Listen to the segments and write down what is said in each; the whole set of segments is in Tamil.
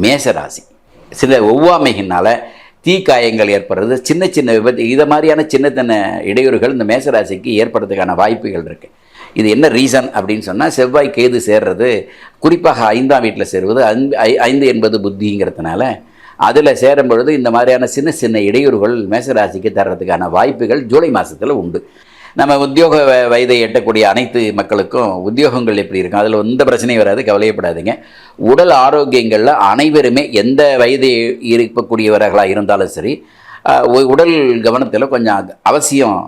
மேசராசி. சில ஒவ்வாமையினால் தீக்காயங்கள் ஏற்படுறது சின்ன சின்ன விபத்து இதை மாதிரியான சின்ன சின்ன இடையூறுகள் இந்த மேசராசிக்கு ஏற்படுறதுக்கான வாய்ப்புகள் இருக்குது இது என்ன ரீசன் அப்படின்னு சொன்னால் செவ்வாய் கேது சேர்றது குறிப்பாக ஐந்தாம் வீட்டில் சேருவது ஐந்து ஐ- ஐந்து என்பது புத்திங்கிறதுனால அதில் சேரும் பொழுது இந்த மாதிரியான சின்ன சின்ன இடையூறுகள் மேசராசிக்கு தர்றதுக்கான வாய்ப்புகள் ஜூலை மாதத்தில் உண்டு. நம்ம உத்தியோக வ- வயதை எட்டக்கூடிய அனைத்து மக்களுக்கும் உத்தியோகங்கள் எப்படி இருக்கும்? அதில் எந்த பிரச்சனையும் வராது கவலையப்படாதீங்க. உடல் ஆரோக்கியங்களில் அனைவருமே எந்த வயது இருக்கக்கூடியவர்களாக இருந்தாலும் சரி உடல் கவனத்தில் கொஞ்சம் அவசியம்.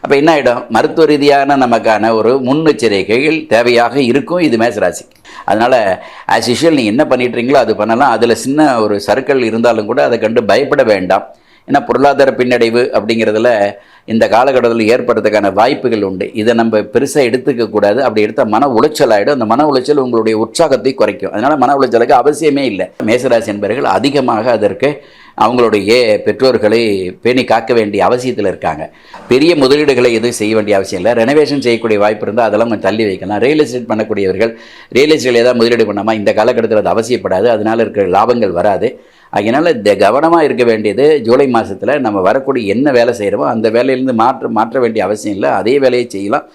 அப்போ என்ன ஆகிடும் மருத்துவ ரீதியான நமக்கான ஒரு முன்னெச்சரிக்கைகள் தேவையாக இருக்கும் இது மேசராசி. அதனால் ஆஸ் யூஷுவல் நீங்கள் என்ன பண்ணிட்டுறீங்களோ அது பண்ணலாம். அதில் சின்ன ஒரு சர்க்கிள் இருந்தாலும் கூட அதை கண்டு பயப்பட வேண்டாம். ஏன்னா பொருளாதார பின்னடைவு அப்படிங்கிறதுல இந்த காலகட்டத்தில் ஏற்படுறதுக்கான வாய்ப்புகள் உண்டு. இதை நம்ம பெருசாக எடுத்துக்க கூடாது. அப்படி எடுத்தால் மன உளைச்சல் ஆகிடும் அந்த மன உளைச்சல் உங்களுடைய உற்சாகத்தை குறைக்கும். அதனால் மன உளைச்சலுக்கு அவசியமே இல்லை. மேசராசி என்பவர்கள் அதிகமாக அதற்கு அவங்களுடைய பெற்றோர்களை பேணி காக்க வேண்டிய அவசியத்தில் இருக்காங்க. பெரிய முதலீடுகளை எதுவும் செய்ய வேண்டிய அவசியம் இல்லை. ரெனோவேஷன் செய்யக்கூடிய வாய்ப்பு இருந்தால் அதெல்லாம் கொஞ்சம் தள்ளி வைக்கலாம். ரியல் எஸ்டேட் பண்ணக்கூடியவர்கள் ரியல் எஸ்டேட்டில் ஏதாவது முதலீடு பண்ணாமல் இந்த காலகட்டத்தில் அது அவசியப்படாது. அதனால் இருக்கிற லாபங்கள் வராது. அதனால் இந்த கவனமாக இருக்க வேண்டியது ஜூலை மாதத்தில் நம்ம வரக்கூடிய என்ன வேலை செய்கிறோமோ அந்த வேலையிலேருந்து மாற்ற மாற்ற வேண்டிய அவசியம் இல்லை. அதே வேலையை செய்யலாம்.